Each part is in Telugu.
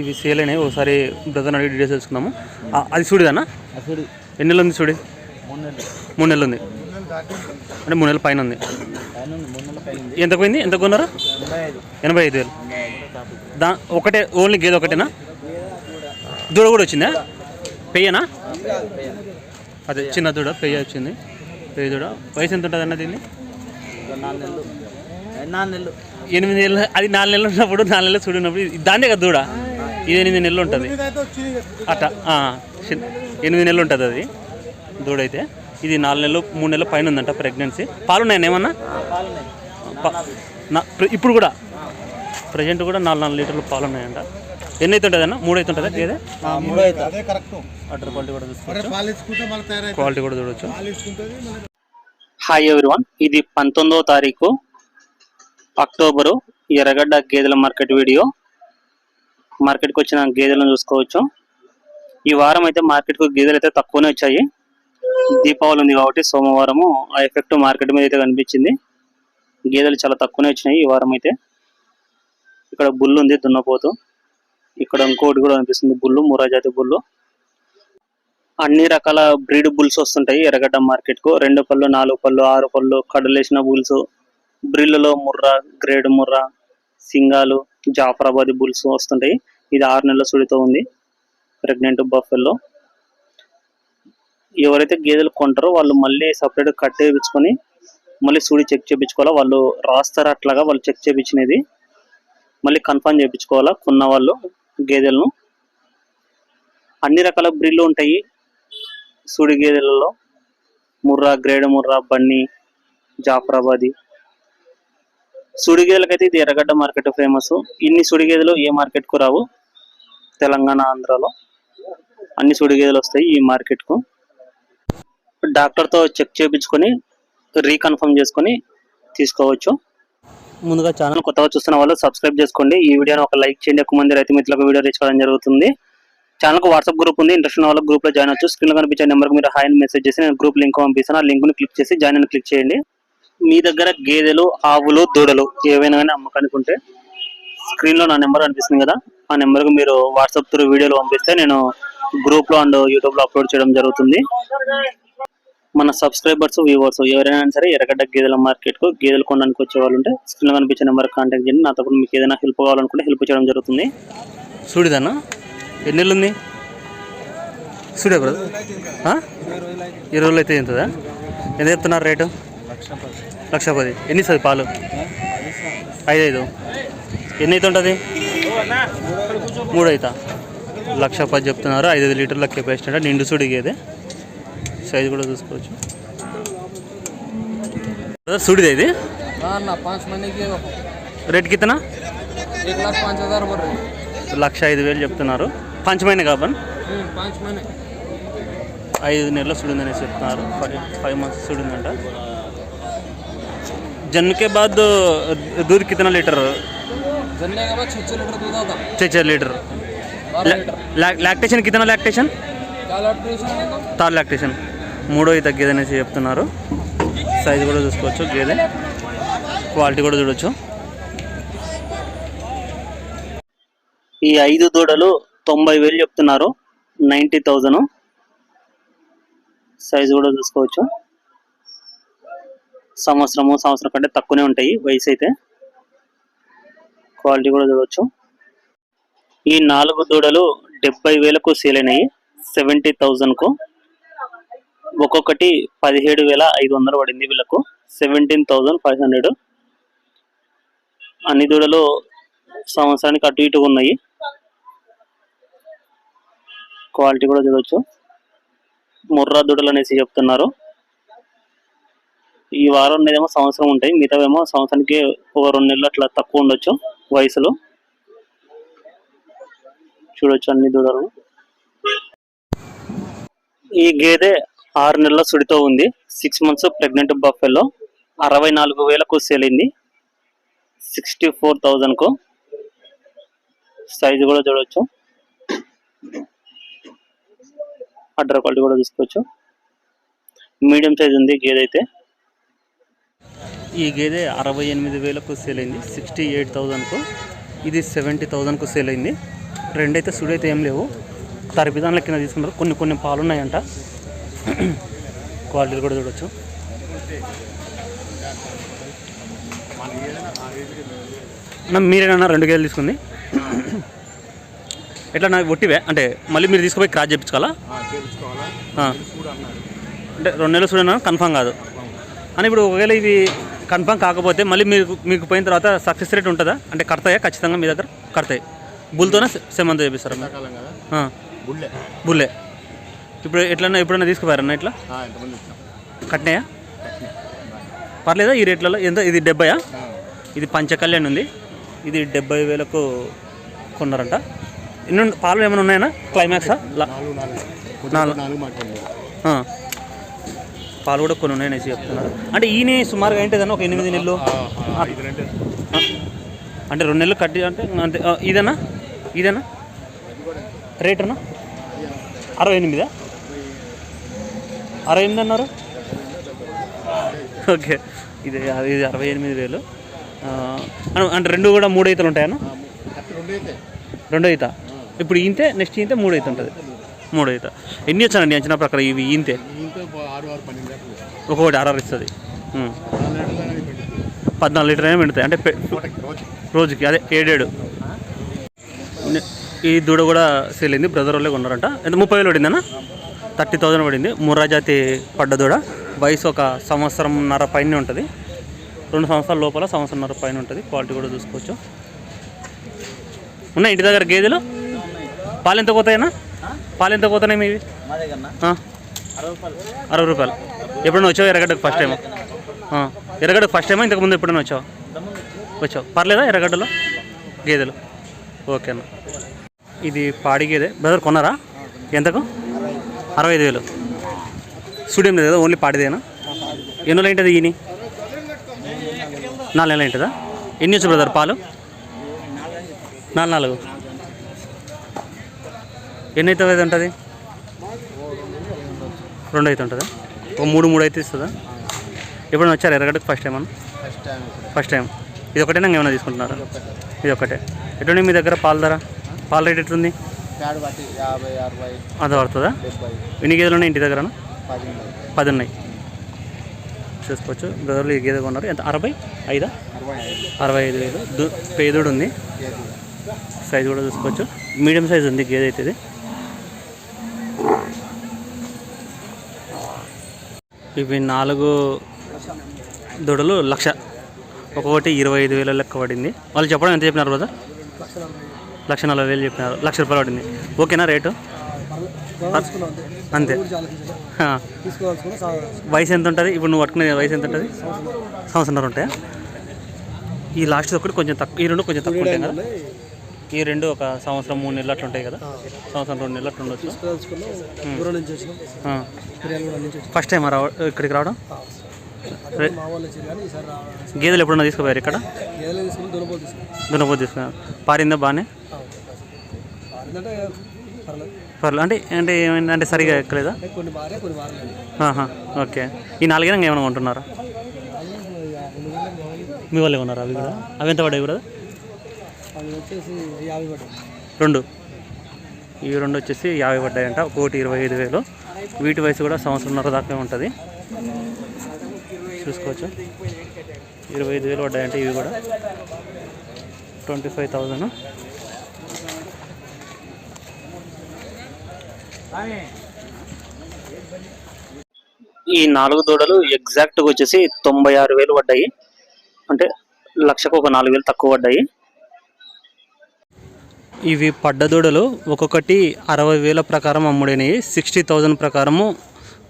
ఇవి సేల్ అయినాయి. ఒకసారి బ్రదర్ అడిగి డీటెయిల్స్ తెలుసుకుందాము. ఆ, అది చూడదన్నా ఎన్ని నెలలు ఉంది చూడి మూడు నెలలు. ఉంది అంటే మూడు నెలల పైన ఉంది. ఎంత పోయింది? ఎంత కొన్నారా? ఎనభై ఐదు. వేలు. దా ఒకటే ఓన్లీ గేదె ఒకటేనా? దూడ కూడా వచ్చిందా? పెయ్యనా? అదే చిన్న దూడ పెయ్య వచ్చింది. పెయ్య దూడ. వయసు ఎంత ఉంటుంది అన్న దీన్ని నాలుగు నెలలు. నాలుగు నెలలు. ఎనిమిది నెలలు అది నాలుగు నెలలు ఉన్నప్పుడు నాలుగు నెలలు చూడినప్పుడు ఇది దాన్నే కదా దూడ? ఇది ఎనిమిది నెలలు ఉంటుంది. అట్ట ఎనిమిది నెలలు ఉంటుంది అది. దూడ అయితే ఇది నాలుగు నెలలు మూడు నెలల పైన ఉందంట ప్రెగ్నెన్సీ. పాలు ఉన్నాయని ఏమన్నా ఇప్పుడు కూడా? ప్రజెంట్ కూడా నాలుగు నాలుగు లీటర్లు పాలు ఉన్నాయంట ఎన్ని అయితే ఉంటుంది అన్న మూడు అయితే ఉంటుందా అదే కరెక్ట్. అటర్ క్వాలిటీ కూడా చూసుకోవచ్చు. క్వాలిటీ కూడా మళ్ళీ హాయ్ ఎవ్రీవన్ ఇది పంతొమ్మిదవ తారీఖు. అక్టోబరు ఎర్రగడ్డ గేదెల మార్కెట్ వీడియో. మార్కెట్కి వచ్చిన గేదెలను చూసుకోవచ్చు. ఈ వారం అయితే మార్కెట్కు గేదెలు అయితే తక్కువనే వచ్చాయి. దీపావళి ఉంది కాబట్టి సోమవారము ఆ ఎఫెక్ట్ మార్కెట్ మీద అయితే కనిపించింది. గేదెలు చాలా తక్కువనే వచ్చినాయి ఈ వారం అయితే. ఇక్కడ బుల్లు ఉంది దున్నపోతు. ఇక్కడ ఇంకోటి కూడా అనిపిస్తుంది బుల్లు మురాజాతి బుల్లు. అన్ని రకాల బ్రీడ్ బుల్స్ వస్తుంటాయి ఎర్రగడ్డ మార్కెట్కు. రెండు పళ్ళు నాలుగు పళ్ళు ఆరు పళ్ళు కడలేసిన బుల్స్ బ్రిల్లులో ముర్రా గ్రేడ్ ముర్రా సింగాలు జాఫరాబాదీ బుల్స్ వస్తుంటాయి. ఇది ఆరు నెలల సుడితో ఉంది. ప్రెగ్నెంట్ బఫెల్లో ఎవరైతే గేదెలు కొంటారో వాళ్ళు మళ్ళీ సపరేట్ కట్టేపించుకొని మళ్ళీ సూడి చెక్ చేయించుకోవాలా? వాళ్ళు రాస్తారు అట్లాగా? వాళ్ళు చెక్ చేయించినది. మళ్ళీ కన్ఫర్మ్ చేయించుకోవాలా? కొన్న వాళ్ళు గేదెలను. అన్ని రకాల బ్రిల్లు ఉంటాయి సూడి గేదెలలో. ముర్రా గ్రేడ్ ముర్రా బన్నీ జాఫరాబాది. సుడి గేదెలకైతే ఇది ఎర్రగడ్డ మార్కెట్ ఫేమస్ ఇన్ని సుడి గేదెలు ఏ మార్కెట్కు రావు? తెలంగాణ ఆంధ్రాలో. అన్ని సుడిగేదలు వస్తాయి ఈ మార్కెట్కు. డాక్టర్తో చెక్ చేయించుకొని రీకన్ఫర్మ్ చేసుకొని తీసుకోవచ్చు. ముందుగా ఛానల్ కొత్తగా చూస్తున్న వాళ్ళు సబ్స్క్రైబ్ చేసుకోండి. ఈ వీడియోని ఒక లైక్ చేయండి. ఎక్కువ మంది రైతు మిత్రులకు వీడియో రీచ్ కావడం జరుగుతుంది. ఛానల్కు వాట్సాప్ గ్రూప్ ఉంది. ఇంట్రెస్ట్ ఉన్న వాళ్ళకి గ్రూప్లో జాయిన్ అవచ్చు స్క్రీన్లో కనిపించే నెంబర్ మీరు హాయ్ అని మెసేజ్ చేసి నేను గ్రూప్ లింక్ పంపిస్తాను. ఆ లింక్ని క్లిక్ చేసి జాయిన్ అని క్లిక్ చేయండి. మీ దగ్గర గేదెలు ఆవులు దూడలు ఏవైనా కానీ అమ్మకానికి ఉంటే స్క్రీన్లో నా నెంబర్ అనిపిస్తుంది కదా. ఆ నెంబర్కు మీరు వాట్సాప్ త్రూ వీడియోలు పంపిస్తే నేను గ్రూప్లో అండ్ యూట్యూబ్లో అప్లోడ్ చేయడం జరుగుతుంది. మన సబ్స్క్రైబర్స్ వ్యూవర్స్ ఎవరైనా సరే ఎర్రగడ్డ గేదెల మార్కెట్కు గేదెలు కొనడానికి వచ్చే వాళ్ళు ఉంటే స్క్రీన్లో కనిపించే నెంబర్ కాంటాక్ట్ చేయండి. నాతో కూడా మీకు ఏదైనా హెల్ప్ కావాలనుకుంటే హెల్ప్ చేయడం జరుగుతుంది. చూడదన్నా ఎన్ని నెలలు ఉంది? చూడే బ్రదర్? ఇరవై రోజులు అయితే ఎంతదా ఎంత చెప్తున్నారు రేటు? లక్ష పది ఎన్ని ఇస్తుంది పాలు? ఐదు ఐదు ఎన్ని అయితే ఉంటుంది మూడు అవుతా లక్ష పది చెప్తున్నారు. ఐదు ఐదు లీటర్ల కెపాసిటీ అంటే. నిండు సుడిగేదే. సైజ్ కూడా చూసుకోవచ్చు. సుడిదే ఇది? రేట్ కితనా? లక్ష ఐదు వేలు చెప్తున్నారు. పంచమైన కాబన్ ఐదు నెలల సుడిందనేసి చెప్తున్నారు. ఫైవ్ ఫైవ్ మంత్స్ సుడిందంట. जन्म के बाद दूध कितना लीटर जलने के बाद छः छः लीटर दूध आता छः छः लीटर बारह लीटर లాక్టేషన్ కితనా లాక్టేషన్ क्या लैक्टेशन है तो థర్డ్ లాక్టేషన్ మూడో ఈ తగ్గేది అనేసి చెప్తున్నారు సైజు కూడా చూసుకోవచ్చు గేదె క్వాలిటీ కూడా చూడొచ్చు ఈ ఐదు దూడలు తొంభై వేలు చెప్తున్నారు నైంటీ థౌజండ్ సైజు కూడా చూసుకోవచ్చు సంవత్సరము సంవత్సరం కంటే తక్కువనే ఉంటాయి వయసు అయితే. క్వాలిటీ కూడా చూడవచ్చు ఈ నాలుగు దూడలు డెబ్బై వేలకు సేల్ అయినాయి. సెవెంటీ థౌజండ్కు ఒక్కొక్కటి పదిహేడు వేల ఐదు వందలు పడింది వీళ్ళకు. సెవెంటీన్ థౌజండ్ ఫైవ్ హండ్రెడ్ అన్ని దూడలు సంవత్సరానికి అటు ఇటు ఉన్నాయి. క్వాలిటీ కూడా చూడవచ్చు ముర్రా దూడలు అనేసి చెప్తున్నారు. ఈ వారం ఉండేదేమో సంవత్సరం ఉంటాయి. మిగతావేమో సంవత్సరానికి ఒక రెండు నెలలు అట్లా తక్కువ ఉండొచ్చు వయసులో. చూడొచ్చు అన్ని దూడలు ఈ గేదె ఆరు నెలల సుడితో ఉంది. సిక్స్ మంత్స్ ప్రెగ్నెంట్ బఫెల్లో అరవై నాలుగు వేలకు సేల్ అయింది. సిక్స్టీ ఫోర్ థౌజండ్కు సైజు కూడా చూడవచ్చు అడ్డర్ క్వాలిటీ కూడా చూసుకోవచ్చు. మీడియం సైజ్ ఉంది గేదె అయితే. ఈ గేదె అరవై ఎనిమిది వేలకు సేల్ అయింది సిక్స్టీ ఎయిట్ థౌజండ్కు. ఇది సెవెంటీ థౌజండ్కు సేల్ అయింది. రెండైతే సుడైతే ఏం లేవు. తరపిదాన్ల కింద తీసుకున్నారు కొన్ని కొన్ని పాలు ఉన్నాయంట క్వాలిటీలు కూడా చూడొచ్చు. అన్న మీరేనా రెండు కేజీలు తీసుకుంది? ఎట్లా నాకు ఒట్టివే? అంటే మళ్ళీ మీరు తీసుకుపోయి క్రాస్ చేయించుకోవాలా? అంటే రెండు నెలలు చూడనా కన్ఫామ్ కాదు. అని ఇప్పుడు ఒకవేళ ఇవి కన్ఫామ్ కాకపోతే మళ్ళీ మీకు మీకు పోయిన తర్వాత సక్సెస్ రేట్ ఉంటుందా? అంటే కడతాయా? ఖచ్చితంగా మీ దగ్గర కడతాయి. బుల్తోనే సెమంత చేపిస్తారా? బుల్లే. బుల్లే. ఇప్పుడు ఎట్లన్నా ఎప్పుడన్నా తీసుకుపోయారన్న ఇట్లా? కట్టినాయా? పర్లేదా ఈ రేట్లలో? ఎంత? ఇది డెబ్బయా? ఇది పంచకళ్యాణ్ ఉంది. ఇది డెబ్బై వేలకు కొన్నారంట. ఇన్ని పాలు ఏమైనా ఉన్నాయన్నా? క్లైమాక్సా నాలుగు పాలు కూడా కొన్ని ఉన్నాయనేసి చెప్తున్నారు. అంటే ఈయన సుమారుగా ఏంటిదన్నా ఒక ఎనిమిది నెలలు. అంటే రెండు నెలలు కట్టి అంటే అంతే ఆ, ఇదేనా ఇదేనా రేట్ అన్నా అరవై ఎనిమిదా? అరవై ఎనిమిది అన్నారు? ఓకే. ఇది ఇది అరవై ఎనిమిది వేలు. అంటే రెండు కూడా మూడు ఈతలు ఉంటాయన్నా? రెండు అయితే? ఈత ఇప్పుడు ఈంతే నెక్స్ట్ ఈంతే మూడు ఈత ఉంటుంది మూడో ఈత ఎన్ని వచ్చానండి అంచనా ప్రకారం ఇవి? ఇంతో? ఒక్కొక్కటి ఆర్ఆర్ ఇస్తుంది. పద్నాలుగు లీటర్ అయినా పెడతాయి. అంటే రోజుకి అదే ఏడేడు. ఈ దూడ కూడా సేల్ అయింది. బ్రదర్ వాళ్ళే కొన్నారంట. ఎంత? ముప్పై వేలు పడిందన్నా? థర్టీ థౌజండ్ పడింది. ముర్రా జాతి పడ్డ దూడ. వయసు ఒక సంవత్సరంన్నర పైన ఉంటుంది. రెండు సంవత్సరాల లోపల సంవత్సరంన్నర పైన ఉంటుంది. క్వాలిటీ కూడా చూసుకోవచ్చు. ఉన్నాయి ఇంటి దగ్గర గేదెలు? పాలు ఎంత పోతాయన్నా? పాలు ఎంత పోతున్నాయి మీవి? అరవై రూపాయలు. ఎప్పుడైనా వచ్చావు ఎర్రగడ్డకు ఫస్ట్ టైం ఎర్రగడ్డకు ఫస్ట్ టైమా ఇంతకుముందు ఎప్పుడైనా వచ్చావు? వచ్చావు? పర్లేదా ఎర్రగడ్డలో? గేదెలు. ఓకే అన్న. ఇది పాడి గేదె. బ్రదర్ కొన్నారా? ఎంతకు? అరవై ఐదు వేలు. స్టూడియం లేదు కదా ఓన్లీ పాడిదేనా? ఎన్ని నెలలు ఉంటుంది ఈయన? నాలుగు నెలలు ఉంటుందా ఎన్ని వచ్చు బ్రదర్ పాలు? నాలుగు నాలుగు. ఎన్ని అయితే ఉంటుంది? రెండు అయితే ఉంటుందా? ఒక మూడు మూడు అయితే ఇస్తుందా? ఎప్పుడైనా వచ్చారు ఎర్రగడ్డకు ఫస్ట్ టైం అన్న? ఫస్ట్ టైం ఫస్ట్ టైం ఇది ఒకటేనా? ఏమైనా తీసుకుంటున్నారా? ఇది ఒకటే. ఎటువంటి మీ దగ్గర పాల ధర? పాల రేట్ ఎట్లుంది? అది పడుతుందా? ఎన్ని గేదెలు ఉన్నాయి ఇంటి దగ్గర పది ఉన్నాయి చూసుకోవచ్చు. బ్రదర్లు ఈ గేదె కొన్నారు. ఎంత? అరవై? ఐదా? అరవై ఐదు. వేలు. పేదోడు ఉంది. సైజ్ కూడా చూసుకోవచ్చు. మీడియం సైజ్ ఉంది గేదె అయితే ఇది. ఇవి నాలుగు దూడలు లక్ష. ఒక్కొక్కటి ఇరవై ఐదు వేల లెక్క పడింది. వాళ్ళు చెప్పడం ఎంత చెప్పినారు బ్రదర్? లక్ష నలభై వేలు చెప్పినారు. లక్ష రూపాయలు పడింది. ఓకేనా రేటు? అంతే. వయసు ఎంత ఉంటుంది ఇప్పుడు నువ్వు పట్టుకునే వయసు ఎంత ఉంటుంది సంవత్సరం ఉంటాయా ఈ లాస్ట్ ఒకటి కొంచెం తక్కువ ఈ రెండు కొంచెం తక్కువ ఉంటాయి కదా. ఈ రెండు ఒక సంవత్సరం మూడు నెలలు అట్లా ఉంటాయి కదా సంవత్సరం రెండు నెలలు అట్లా ఉండొచ్చు ఫస్ట్ టైం రావ ఇక్కడికి రావడం గేదెలు ఎప్పుడన్నా తీసుకుపోయారు ఇక్కడ దున్నపోతు తీసుకున్నారు పారిందా బాగానే పర్లేదు అంటే అంటే ఏమైంది అంటే సరిగా ఎక్కలేదా ఓకే ఈ నాలుగైనా ఏమైనా కొంటున్నారా మీ వాళ్ళే ఉన్నారా అవి కూడా అవి ఎంత పడ్డాయి కూడా వచ్చేసి యాభై పడ్డాయి. రెండు. ఈ రెండు వచ్చేసి యాభై పడ్డాయంట. ఒకటి ఇరవై ఐదు వేలు. వీటి వయసు కూడా సంవత్సరంన్నర దాకా ఉంటుంది. చూసుకోవచ్చు. ఇరవై ఐదు వేలు పడ్డాయంటే ఇవి కూడా. Twenty five thousand. ఈ నాలుగు దూడలు ఎగ్జాక్ట్గా వచ్చేసి తొంభై ఆరు వేలు పడ్డాయి. అంటే లక్షకు ఒక నాలుగు వేలు తక్కువ పడ్డాయి. ఇవి పడ్డదూడలు ఒక్కొక్కటి అరవై వేల ప్రకారం అమ్ముడైనవి సిక్స్టీ థౌజండ్ ప్రకారము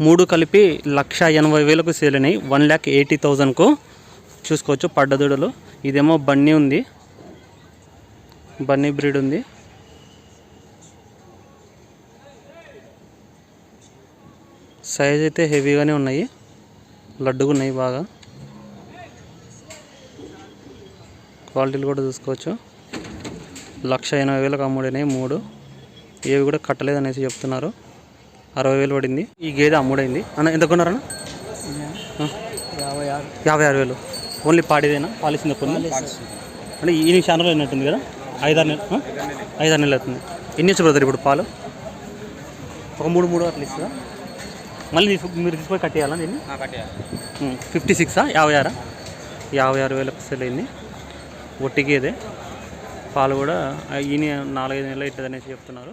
మూడు కలిపి లక్ష ఎనభై వేలకు సేల్ అయినాయి వన్ ల్యాక్ ఎయిటీ థౌజండ్కు చూసుకోవచ్చు పడ్డదూడలు ఇదేమో బన్నీ ఉంది. బన్నీ బ్రీడ్ ఉంది. సైజ్ అయితే హెవీగానే ఉన్నాయి. లడ్డుగా ఉన్నాయి బాగా. క్వాలిటీలు కూడా చూసుకోవచ్చు. లక్ష ఎనభై వేలకు అమ్ముడైనాయి మూడు. ఏవి కూడా కట్టలేదు అనేసి చెప్తున్నారు. అరవై వేలు పడింది. ఈ గేదె అమ్ముడైంది. అన్న ఎంత కొన్నారన్న? యాభై ఆరు. వేలు. ఓన్లీ పాడిదేనా? పాలిసింది కొన్ని అంటే ఈ ఛానల్ అయినట్టుంది కదా? ఐదారు నెలలు? ఐదారు నెలలు అవుతుంది. ఎన్ని ఇచ్చు బ్రదర్ ఇప్పుడు పాలు? ఒక మూడు మూడు అట్లా ఇస్తుందా మళ్ళీ మీరు తీసుకొని కట్టేయాలా దీన్ని? ఫిఫ్టీ సిక్సా? యాభై ఆరా? యాభై ఆరు వేలకు సెల్ అయింది. ఒట్టి గేదె. పాలు కూడా ఈ నాలుగైదు నెలలు అవుతుంది అనేసి చెప్తున్నారు.